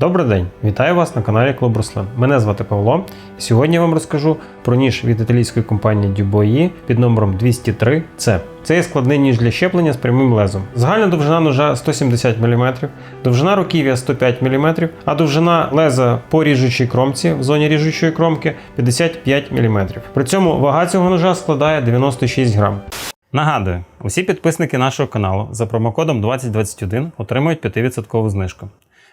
Добрий день! Вітаю вас на каналі Клуб Руслан. Мене звати Павло. Сьогодні я вам розкажу про ніж від італійської компанії Dubois під номером 203C. Це є складний ніж для щеплення з прямим лезом. Загальна довжина ножа 170 мм, довжина руків'я 105 мм, а довжина леза по ріжучій кромці в зоні ріжучої кромки 55 мм. При цьому вага цього ножа складає 96 грам. Нагадую, усі підписники нашого каналу за промокодом 2021 отримують 5% знижку.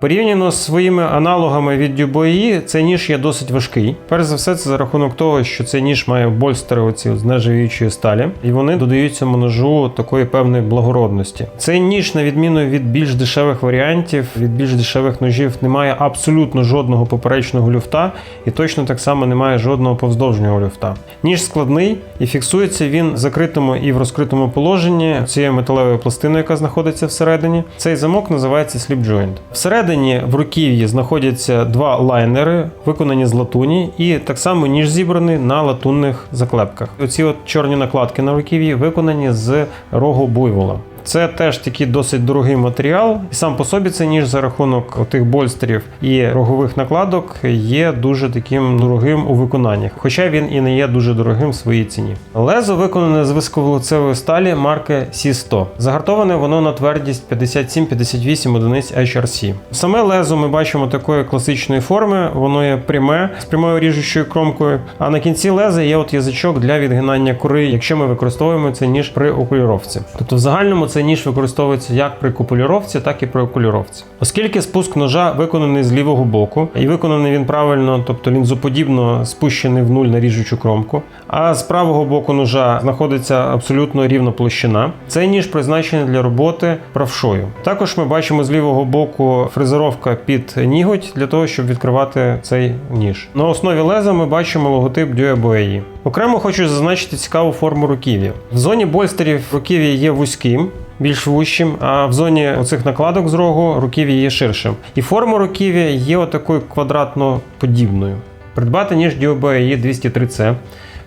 Порівняно з своїми аналогами від Dubois, цей ніж є досить важкий. Перш за все, це за рахунок того, що цей ніж має больстери оці з нержавіючої сталі, і вони додають цьому ножу такої певної благородності. Цей ніж, на відміну від більш дешевих варіантів, від більш дешевих ножів, не має абсолютно жодного поперечного люфта, і точно так само не має жодного повздовжнього люфта. Ніж складний і фіксується він в закритому і в розкритому положенні цією металевою пластиною, яка знаходиться всередині. Цей замок називається slip joint. Всередині в руків'ї знаходяться два лайнери, виконані з латуні, і так само ніж зібраний на латунних заклепках. Оці от чорні накладки на руків'ї виконані з рогу буйвола. Це теж такий досить дорогий матеріал, і сам по собі цей ніж за рахунок тих больстерів і рогових накладок є дуже таким дорогим у виконанні, хоча він і не є дуже дорогим в своїй ціні. Лезо виконане з висковолоцевої сталі марки C100. Загартоване воно на твердість 57-58 одиниць HRC. Саме лезо ми бачимо такої класичної форми, воно є пряме з прямою ріжучою кромкою. А на кінці леза є от язичок для відгинання кори, якщо ми використовуємо цей ніж при окуліровці. Тобто, в загальному цей ніж використовується як при купуліровці, так і при окуліровці. Оскільки спуск ножа виконаний з лівого боку, і виконаний він правильно, тобто лінзоподібно спущений в нуль на ріжучу кромку, а з правого боку ножа знаходиться абсолютно рівна площина. Цей ніж призначений для роботи правшою. Також ми бачимо з лівого боку фрезеровка під ніготь для того, щоб відкривати цей ніж. На основі леза ми бачимо логотип Duebois. Окремо хочу зазначити цікаву форму руків'я. В зоні больстерів руків'я є вузьким, більш вущим, а в зоні оцих накладок з рогу руків'я є ширшим. І форма руків'я є отакою квадратно-подібною. Придбати ніж Duebois 203C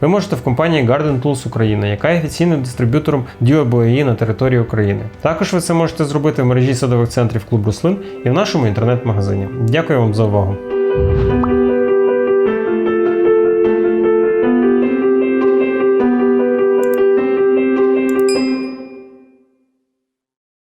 ви можете в компанії Garden Tools Україна, яка є офіційним дистриб'ютором Duebois на території України. Також ви це можете зробити в мережі садових центрів Клуб Руслин і в нашому інтернет-магазині. Дякую вам за увагу!